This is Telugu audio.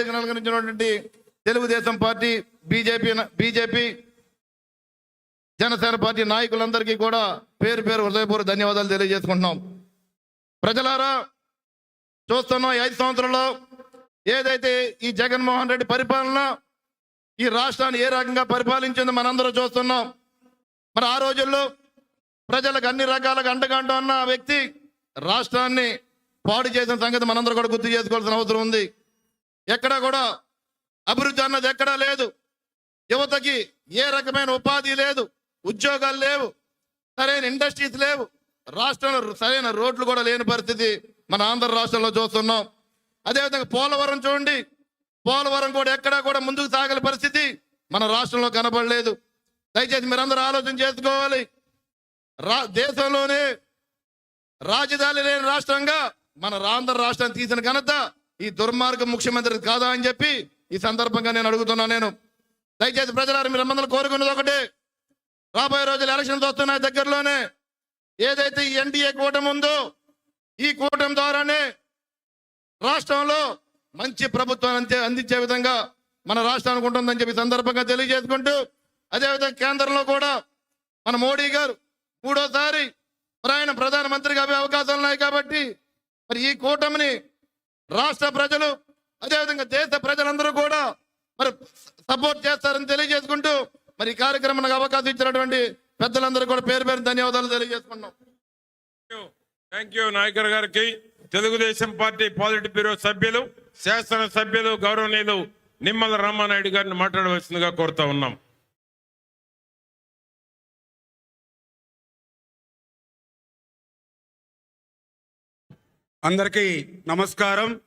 వేదిక అలంకరించినటువంటి Telugu Desam party BJP BJP Janasena party నాయకులందరికీ కూడా పేరు పేరు హృదయపూర్వక ధన్యవాదాలు తెలియజేసుకుంటున్నాం. ప్రజలారా చూస్తున్నాం ఐదు సంవత్సరంలో ఏదైతే ఈ జగన్మోహన్ రెడ్డి పరిపాలన ఈ రాష్ట్రాన్ని ఏ రకంగా పరిపాలించిందో మనందరూ చూస్తున్నాం. మరి ఆ రోజుల్లో ప్రజలకు అన్ని రకాలుగా అండగంట ఉన్న వ్యక్తి రాష్ట్రాన్ని పాడు చేసిన సంగతి మనందరూ కూడా గుర్తు చేసుకోవాల్సిన అవసరం ఉంది. ఎక్కడా కూడా అభివృద్ధి అన్నది ఎక్కడా లేదు. యువతకి ఏ రకమైన ఉపాధి లేదు. ఉద్యోగాలు లేవు. సరైన ఇండస్ట్రీస్ లేవు. రాష్ట్రంలో సరైన రోడ్లు కూడా లేని పరిస్థితి మన ఆంధ్ర రాష్ట్రంలో చూస్తున్నాం. అదేవిధంగా పోలవరం చూడండి. పోలవరం కూడా ఎక్కడా కూడా ముందుకు సాగల పరిస్థితి మన రాష్ట్రంలో కనబడలేదు. దయచేసి మీరందరూ ఆలోచన చేసుకోవాలి. రా దేశంలోనే రాజధాని లేని రాష్ట్రంగా మన ఆంధ్ర రాష్ట్రాన్ని తీసిన ఘనత ఈ దుర్మార్గం ముఖ్యమంత్రి కాదా అని చెప్పి ఈ సందర్భంగా నేను అడుగుతున్నా నేను. దయచేసి ప్రజలారు మీరు అందరూ కోరుకున్నది ఒకటే. రాబోయే రోజులు ఎలక్షన్స్ వస్తున్నాయి దగ్గరలోనే. ఏదైతే ఈ ఎన్డీఏ కూటమి ఉందో ఈ కూటమి ద్వారానే రాష్ట్రంలో మంచి ప్రభుత్వం అంతే అందించే విధంగా మన రాష్ట్రానికి ఉంటుందని చెప్పి ఈ సందర్భంగా తెలియజేసుకుంటూ అదేవిధంగా కేంద్రంలో కూడా మన మోడీ గారు మూడోసారి మరి ఆయన ప్రధానమంత్రిగా అవే అవకాశాలు ఉన్నాయి కాబట్టి మరి ఈ కూటమిని రాష్ట్ర ప్రజలు అదేవిధంగా దేశ ప్రజలందరూ కూడా మరి సపోర్ట్ చేస్తారని తెలియజేసుకుంటూ మరి ఈ కార్యక్రమానికి అవకాశం ఇచ్చినటువంటి పెద్దలందరూ కూడా పేరు పేరు ధన్యవాదాలు తెలియజేసుకున్నాం థ్యాంక్ యూ నాయకర్ గారికి. తెలుగుదేశం పార్టీ పాలిట్ బ్యూరో సభ్యులు శాసన సభ్యులు గౌరవనీయులు నిమ్మల రామానాయుడు గారిని మాట్లాడవలసిందిగా కోరుతా ఉన్నాం. అందరికీ నమస్కారం.